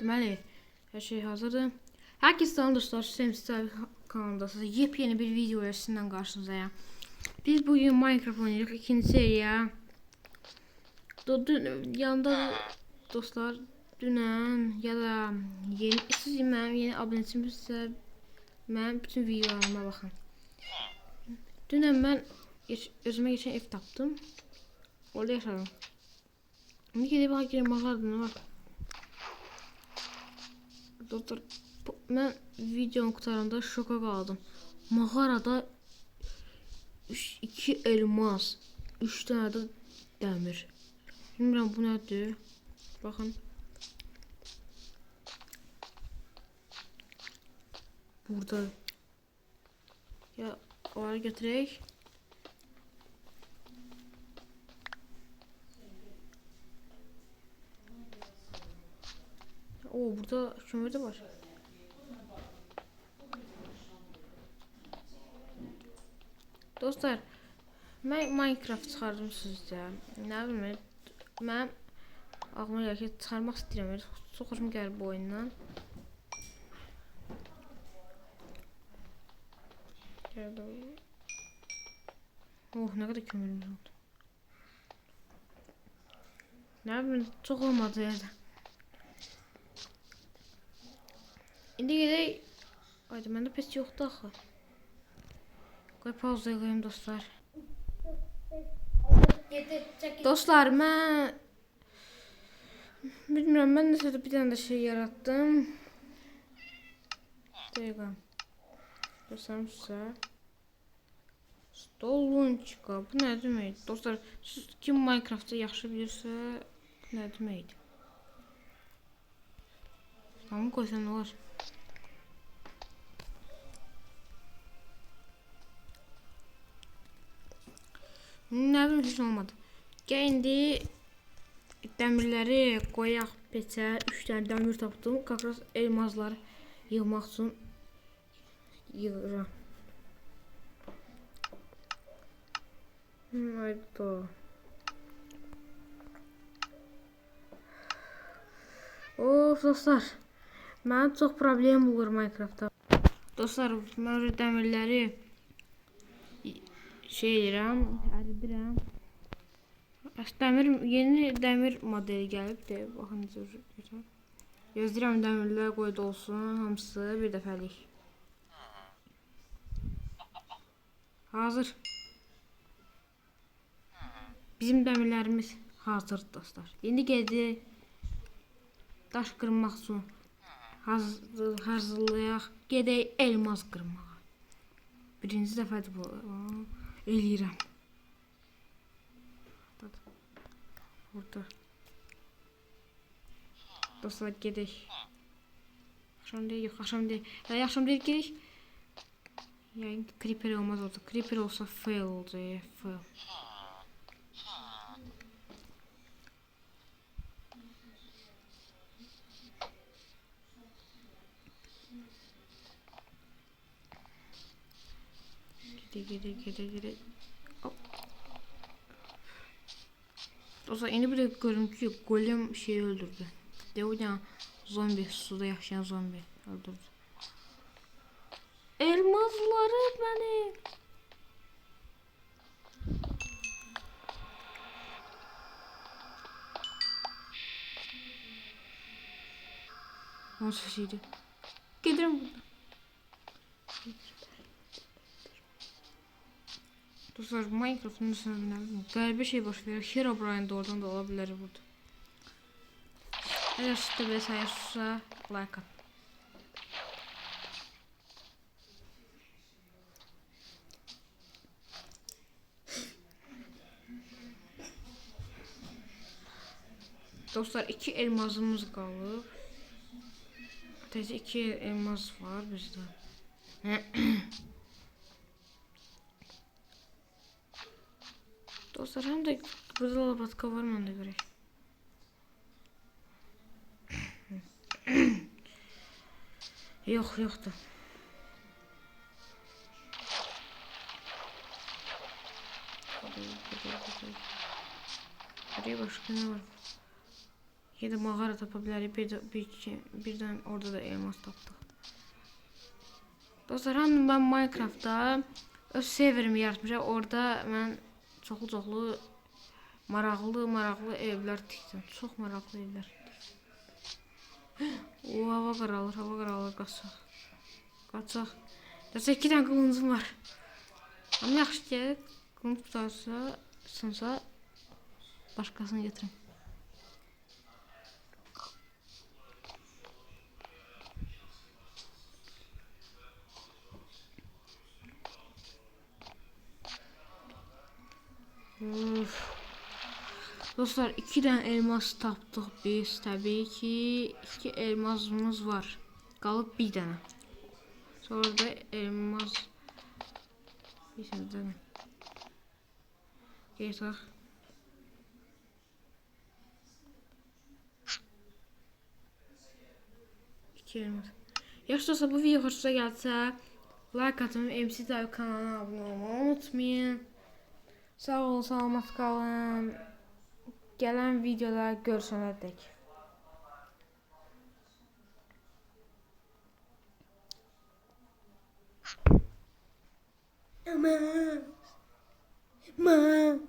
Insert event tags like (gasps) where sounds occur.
Deməli, hər şey hazırdır. Hər kəs salam dostlar, Hüseyin Style kanalındasınız. Yepyeni bir video sizinle karşınızdayım. Biz bugün Minecraft oynuyoruz. ikinci seriya. Do, dün, yanında dostlar dünən ya da yeni siz mənim yeni abunəçimizsə mənim bütün videolarıma baxın. Dünən mən geç, özümə geçən ev tapdım. Orada yaşadım. İndi gedib bax girəm mağaradına bax. Dostlar, bu- mən videonu qutaranda şoka qaldım. Mağarada 2 elmas, 3 dənə də dəmir. Bilmirəm bu nədir. Baxın. Burada. Ya onları götürək. Oo burada kömür de var. Dostlar, mən Minecraft çıxardım sizdə. Nə bilim, mən ağlıma gəlir ki, çıxarmaq istəyirəm. Çox xoşuma gəlir bu oyundan. Oh, nə qədər kömürümüz oldu. Nə bilim, çox olmadı yerdə. Gedək. Haydi məndə pes yoxdur axı. Qoy pauzaya qoyum dostlar. Dostlar mən bilmirəm mən nəsə bir dənə də şey yaratdım. Dəqiqə. Görsəm sizə. Stolunçka. Bu nə deməkdir? Dostlar, siz kim Minecraft'ı yaxşı bilirsə, bu nə deməkdir? Tamam qoysan olar? Nə bilim heç olmadı. Gəl indi dəmirləri qoyaq peçə. 3 dənə dəmir tapdım. Kakras elmazları yığmaq üçün yığıram. Hayda. Of dostlar. Mənim çox problem olur Minecraftda. Dostlar, mən dəmirləri şey edirəm. Bəs dəmir yeni dəmir modeli gəlib də baxın necə gözəl. Gözləyirəm dəmirlər qoydu olsun, hamısı bir dəfəlik. Hazır. Bizim dəmirlərimiz hazırdır dostlar. İndi gedirik daş qırmaq üçün hazır, hazırlayaq. Gedək elmas qırmağa. Birinci dəfədir bu. Aa, Eləyirəm. Burada. Dostlar gedək. Axşam deyil, yox, axşam deyil. Hə, axşam deyil gedək. Yəni creeper olmaz orada. Creeper olsa fail olacaq, fail. Gide gide gide gide. Hop. Dostlar yeni bir gördüm ki golem şeyi öldürdü. De o yüzden zombi suda yaşayan zombi öldürdü. Elmasları beni. Nasıl şeydi? Giderim buradan. Dostlar Minecraft'ın üstüne galiba şey baş verir. Herobrine de oradan da olabilir burada. Eğer siz de böyle sayarsa like at. Dostlar iki elmasımız kalır. Teyze iki elmas var bizde. (clears throat) Dostlar hem de burada labatka var mı ona göre. yok yoktu. Buraya başka ne var? Ya da mağara tapa bilərik. Bir, də- bir, iki, birdən orada da elmas tapdıq. Dostlar, hani mən Minecraftda öz serverimi yaratmışam. Orada mən çoxlu-çoxlu maraqlı, maraqlı evlər tikdim. Çox maraqlı evlər. (gasps) O hava qaralır, hava qaralır, qaçaq. Qaçaq. Dəsə 2 dənə qılıncım var. Amma yaxşı ki, qılınc tutarsa, sınsa başqasını gətirim. Uf. Dostlar iki tane elmas tapdıq biz. Təbii ki, iki elmasımız var. Qalıb bir dənə. Sonra da elmas bir dənə. Getək. İki elmas. Yaxşı dostlar bu video xoşunuza gəlsə like atın, MC Tayyip kanalına abunə olmayı unutmayın. Sağ olun, salamat qalın. Gələn videoda görüşənə dək. Aman. Aman.